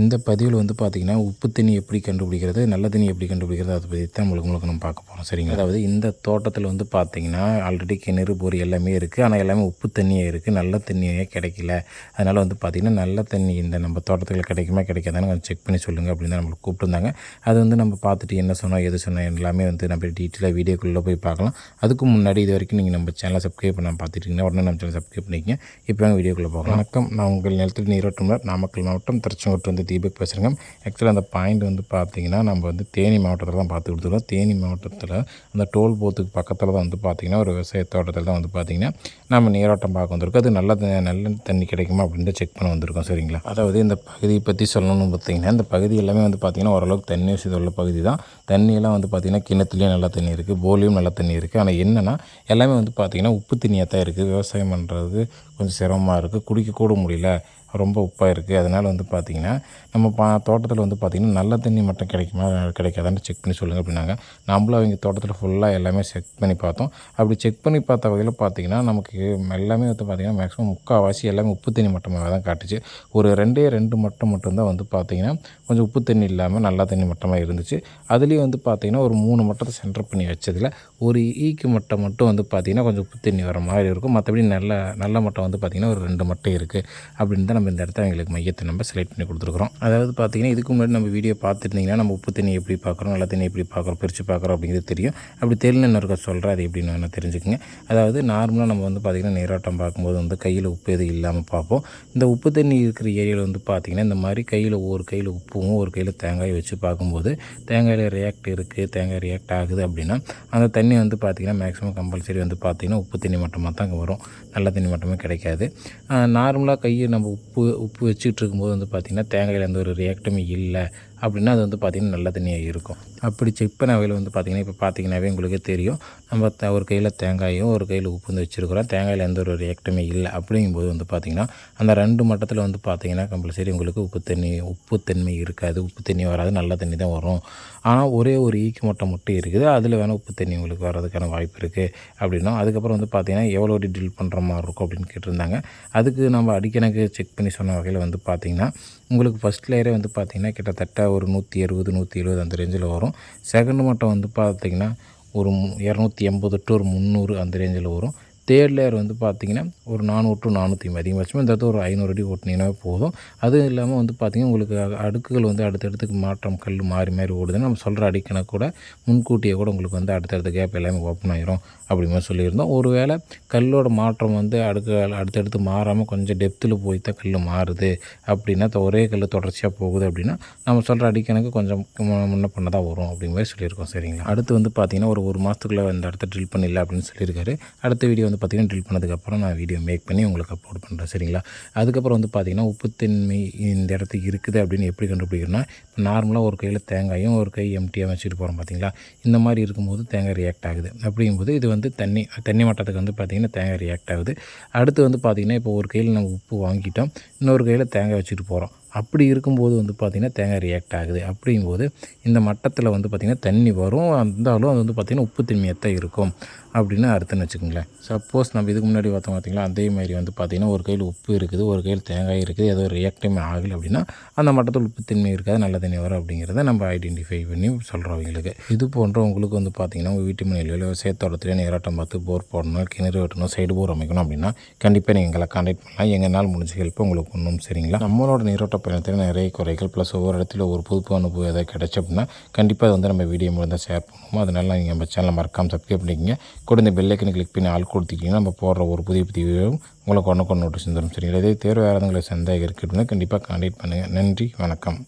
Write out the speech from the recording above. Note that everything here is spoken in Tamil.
இந்த பதிவில் வந்து பார்த்திங்கன்னா உப்பு தண்ணி எப்படி கண்டுபிடிக்கிறது நல்ல தண்ணி எப்படி கண்டுபிடிக்கிறது அதை பற்றி தான் உங்களுக்கு உங்களுக்கு நம்ம பார்க்க போகிறோம் சரிங்களா? அதாவது இந்த தோட்டத்தில் வந்து பார்த்திங்கன்னா ஆல்ரெடி கிணறு போர் எல்லாமே இருக்குது ஆனால் எல்லாமே உப்பு தண்ணியே இருக்குது நல்ல தண்ணியே கிடைக்கல. அதனால் வந்து பார்த்திங்கன்னா நல்ல தண்ணி இந்த நம்ம தோட்டத்தில் கிடைக்குமா கிடைக்காதான்னு கொஞ்சம் செக் பண்ணி சொல்லுங்கள் அப்படின்னு தான் நம்மளுக்கு கூப்பிட்டுருந்தாங்க. அது வந்து நம்ம பார்த்துட்டு என்ன சொன்னோம் எது சொன்னோம் எல்லாமே வந்து நம்ம டீட்டெயிலாக வீடியோக்குள்ளே போய் பார்க்கலாம். அதுக்கு முன்னாடி இது வரைக்கும் நீங்கள் நம்ம சேனலை சப்ஸ்கிரைப் பண்ண பார்த்துட்டிங்கன்னா உடனே நம்ம சேனல் சப்ஸ்கிரைப் பண்ணிக்கங்க. இப்போ வீடியோக்குள்ளே போகலாம். வணக்கம். நான் உங்கள் நிலத்தில் நீரோட்டம் நாமக்கல் மாவட்டம் திருச்செங்கோட்டு வந்து தீபக் பேசுகிறேங்க ஆக்சுவலாக அந்த பாயிண்ட் வந்து பார்த்தீங்கன்னா நம்ம வந்து தேனி மாவட்டத்தில் தான் பார்த்து கொடுத்துருக்கோம். தேனி மாவட்டத்தில் அந்த டோல் போத்துக்கு பக்கத்தில் தான் வந்து பார்த்திங்கன்னா ஒரு விவசாய தோட்டத்தில் தான் வந்து பார்த்திங்கன்னா நம்ம நீரோட்டம் பார்க்க வந்திருக்கோம். அது நல்ல த- நல்ல தண்ணி கிடைக்குமா அப்படின்னு செக் பண்ண வந்திருக்கோம் சரிங்களா? அதாவது இந்த பகுதியை பற்றி சொல்லணும்னு பார்த்தீங்கன்னா இந்த பகுதி எல்லாமே வந்து பார்த்திங்கன்னா ஓரளவுக்கு தண்ணி வசதி உள்ள பகுதி தான். தண்ணியெல்லாம் வந்து பார்த்திங்கன்னா கிணத்துலேயும் நல்ல தண்ணி இருக்குது போலியும் நல்ல தண்ணி இருக்குது ஆனால் என்னென்னா எல்லாமே வந்து பார்த்திங்கன்னா உப்பு தண்ணியாக தான் இருக்குது விவசாயம் பண்ணுறது கொஞ்சம் சிரமமாக இருக்குது குடிக்கக்கூட முடியல. ரொம்ப உப்பாக இருக்குது அதனால் வந்து பார்த்திங்கன்னா நம்ம பா தோட்டத்தில் வந்து பார்த்திங்கன்னா நல்ல தண்ணி மட்டும் கிடைக்குமா? கிடைக்காதான்னு செக் பண்ணி சொல்லுங்கள் அப்படின்னாங்க. நம்மளும் அவங்க தோட்டத்தில் ஃபுல்லாக எல்லாமே செக் பண்ணி பார்த்தோம். அப்படி செக் பண்ணி பார்த்த வகையில் பார்த்திங்கன்னா நமக்கு எல்லாமே வந்து பார்த்திங்கன்னா மேக்ஸிமம் முக்கால்வாசி எல்லாமே உப்பு தண்ணி மட்டமாக தான் காட்டுச்சு. ஒரு ரெண்டே ரெண்டு மட்டும் மட்டும்தான் வந்து பார்த்திங்கன்னா கொஞ்சம் உப்பு தண்ணி இல்லாமல் நல்ல தண்ணி மட்டமாக இருந்துச்சு. அதுலேயும் வந்து பார்த்திங்கன்னா ஒரு மூணு மட்டத்தை சென்டர் பண்ணி வச்சதில் ஒரு e ஈக்கு மட்டம் மட்டும் வந்து பார்த்திங்கன்னா கொஞ்சம் உப்பு தண்ணி வர மாதிரி இருக்கும். மற்றபடி நல்ல நல்ல மட்டம் வந்து பார்த்திங்கன்னா ஒரு ரெண்டு மட்டை இருக்குது அப்படின்னு தான் நம்ம இந்த இடத்த எங்களுக்கு மையத்தை நம்ம செலக்ட் பண்ணி கொடுத்துருக்குறோம். அதாவது பார்த்திங்கன்னா இதுக்கு முன்னாடி நம்ம வீடியோ பார்த்துருந்தீங்கன்னா நம்ம உப்பு தண்ணி எப்படி பார்க்குறோம் நல்ல தண்ணி எப்படி பார்க்குறோம் பிரித்து பார்க்குறோம் அப்படிங்கிறது தெரியும். அப்படி தெரியல இருக்க சொல்கிறேன் அது எப்படின்னு வேணால் தெரிஞ்சுக்கோங்க. அதாவது நார்மலாக நம்ம வந்து பார்த்திங்கன்னா நீராட்டம் பார்க்கும்போது வந்து கையில் உப்பு எதுவும் இல்லாமல் பார்ப்போம். இந்த உப்பு தண்ணி இருக்கிற ஏரியாவில் வந்து பார்த்திங்கன்னா இந்த மாதிரி கையில் ஒரு கையில் உப்பும் ஒரு கையில் தேங்காய் வச்சு பார்க்கும்போது தேங்காயில் ரியாக்ட் இருக்குது தேங்காய் ரியாக்ட் ஆகுது அப்படின்னா அந்த தண்ணி வந்து பார்த்திங்கன்னா மேக்ஸிமம் கம்பல்சரி வந்து பார்த்திங்கன்னா உப்பு தண்ணி மட்டமாக தான் வரும். நல்ல தண்ணி மட்டுமே கிடைக்காது. நார்மலாக கையை நம்ம உப்பு உப்பு வச்சுக்கிட்டு இருக்கும்போது வந்து பார்த்திங்கன்னா தேங்காயில் எந்த ஒரு ரியாக்டுமே இல்லை. அப்படின்னா அது வந்து பார்த்திங்கன்னா நல்ல தண்ணியாக இருக்கும். அப்படி செக் பண்ண வகையில் வந்து பார்த்திங்கன்னா இப்போ பார்த்திங்கனாவே உங்களுக்கே தெரியும். நம்ம த- ஒரு கையில் தேங்காயும் ஒரு கையில் உப்பு வந்து வச்சுருக்கிறோம். தேங்காயில் எந்த ஒரு ரியாக்டுமே இல்லை. அப்படிங்கும்போது வந்து பார்த்திங்கன்னா அந்த ரெண்டு மட்டத்தில் வந்து பார்த்திங்கன்னா கம்பல்சரி உங்களுக்கு உப்பு தண்ணி உப்பு தன்மை இருக்காது. உப்பு தண்ணி வராது. நல்ல தண்ணி தான் வரும். ஆனால் ஒரே ஒரு ஈக்கு மட்டம் மட்டும் இருக்குது. அதில் வேணால் உப்பு தண்ணி உங்களுக்கு வர்றதுக்கான வாய்ப்பு இருக்குது அப்படின்னா அதுக்கப்புறம் வந்து பார்த்திங்கன்னா எவ்வளோ அடி ட்ரில் பண்ணுற மாதிரி இருக்கும் அப்படின்னு கேட்டிருந்தாங்க. அதுக்கு நம்ம அடிக்கணக்கு செக் பண்ணி சொன்ன வகையில் வந்து பார்த்திங்கன்னா உங்களுக்கு ஃபஸ்ட் லேயரே வந்து பார்த்திங்கன்னா கிட்டத்தட்ட ஒரு நூற்றி அறுபது நூற்றி எழுபது அந்த ரேஞ்சில் வரும். செகண்ட் மட்டம் வந்து பார்த்திங்கன்னா ஒரு இரநூத்தி எண்பது டு ஒரு முந்நூறு அந்த ரேஞ்சில் வரும். தேர்ட் லேயர் வந்து பார்த்திங்கன்னா ஒரு நானூறு டு நானூற்றி அதிகபட்சமாக இந்த இடத்துல ஒரு ஐநூறு அடி ஓட்டினீங்கன்னா போதும். அதுவும் இல்லாமல் வந்து பார்த்திங்கன்னா உங்களுக்கு அடுக்குகள் வந்து அடுத்தடுத்துக்கு மாற்றம் கல் மாறி மாறி ஓடுதுன்னு நம்ம சொல்கிற அடிக்கணக்கு கூட முன்கூட்டியே கூட உங்களுக்கு வந்து அடுத்தடுத்த கேப் எல்லாமே ஓப்பன் ஆயிரும் அப்படி மாதிரி சொல்லியிருந்தோம். ஒருவேளை கல்லோட மாற்றம் வந்து அடுக்கு அடுத்தடுத்து மாறாமல் கொஞ்சம் டெப்த்தில் போய் தான் கல் மாறுது அப்படின்னா ஒரே கல் தொடர்ச்சியாக போகுது அப்படின்னா நம்ம சொல்கிற அடிக்கணக்கு கொஞ்சம் மு- முன்ன பண்ண தான் வரும் அப்படிங்கிற மாதிரி சொல்லியிருக்கோம். சரிங்களா? அடுத்து வந்து பார்த்திங்கன்னா ஒரு ஒரு மாதத்துக்குள்ளே இந்த இடத்த ட்ரில் பண்ணிடல அப்படின்னு சொல்லியிருக்காரு. அடுத்த வீடியோ வந்து பார்த்திங்கன்னா ட்ரில் பண்ணதுக்கப்புறம் நான் வீடியோ மேக் பண்ணி உங்களுக்கு அப்லோட் பண்ணுறேன் சரிங்களா? அதுக்கப்புறம் வந்து பார்த்திங்கன்னா உப்புத்தன்மை இந்த இடத்துக்கு இருக்குது அப்படின்னு எப்படி கண்டுபிடிக்கிறோன்னா இப்போ நார்மலாக ஒரு கையில் தேங்காயும் ஒரு கை எம்டியாக வச்சுட்டு போகிறோம் பார்த்தீங்களா இந்த மாதிரி இருக்கும்போது தேங்காய் ரியாக்ட் ஆகுது. அப்படிங்கும்போது இது வந்து தண்ணி தண்ணி மட்டத்துக்கு வந்து பார்த்திங்கன்னா தேங்காய் ரியாக்ட் ஆகுது. அடுத்து வந்து பார்த்திங்கன்னா இப்போ ஒரு கையில் நம்ம உப்பு வாங்கிட்டோம் இன்னொரு கையில் தேங்காய் வச்சுட்டு போகிறோம் அப்படி இருக்கும்போது வந்து பார்த்திங்கன்னா தேங்காய் ரியாக்ட் ஆகுது. அப்படிங்கும்போது இந்த மட்டத்தில் வந்து பார்த்திங்கன்னா தண்ணி வரும் இருந்தாலும் அது வந்து பார்த்திங்கன்னா உப்பு தன்மையாக தான் இருக்கும். அப்படின்னு அர்த்தம்னு வச்சுக்கோங்களேன். சப்போஸ் நம்ம இதுக்கு முன்னாடி பார்த்தோம் பார்த்தீங்களா? அதே மாதிரி வந்து பார்த்திங்கன்னா ஒரு கையில் உப்பு இருக்குது ஒரு கையில் தேங்காய் இருக்குது ஏதோ ரியாக்டிவ் ஆகலை அப்படின்னா அந்த மட்டத்தில் உப்பு தன்மை இருக்காது நல்ல தண்ணி வரும் அப்படிங்கிறத நம்ம ஐடென்டிஃபை பண்ணி சொல்கிறோம் அவங்களுக்கு. இது போன்ற உங்களுக்கு வந்து பார்த்திங்கன்னா உங்கள் வீட்டு மனையில் விவசாயத்தோட்டத்திலே நீராட்டம் பார்த்து போர் போடணும் கிணறு வெட்டணும் சைடு போர் அமைக்கணும் அப்படின்னா கண்டிப்பாக நீங்கள் எங்களை காண்டாக்ட் பண்ணலாம். எங்களால் முடிஞ்ச ஹெல்ப் உங்களுக்கு ஒன்றும் சரிங்களா? நம்மளோட நீரோட்ட பயணத்தில் நிறைய குறைகள் ப்ளஸ் ஒவ்வொரு இடத்துல ஒரு புது அனுபவம் ஏதாவது கிடச்சி அப்படின்னா கண்டிப்பாக அதை வந்து நம்ம வீடியோ மூலம் தான் ஷேர் பண்ணுவோம். அதனால் நீங்கள் நம்ம சேனலை மறக்காமல் சப்ஸ்கிரைப் பண்ணிக்கங்க. கூட இந்த பெல்லைக்கனை கிளிக் பண்ணி ஆள் கொடுத்துக்கிட்டிங்கன்னா நம்ம போடுற ஒரு புதிய புதிய உங்களுக்கு ஒன்று கொண்டு நோட்டீஸ் தரும். சரிங்களா? இதே தேர்வு வேறு எதுவும் சந்தேகம் இருக்குது அப்படின்னா கண்டிப்பாக கான்டாக்ட் பண்ணுங்கள் நன்றி வணக்கம்.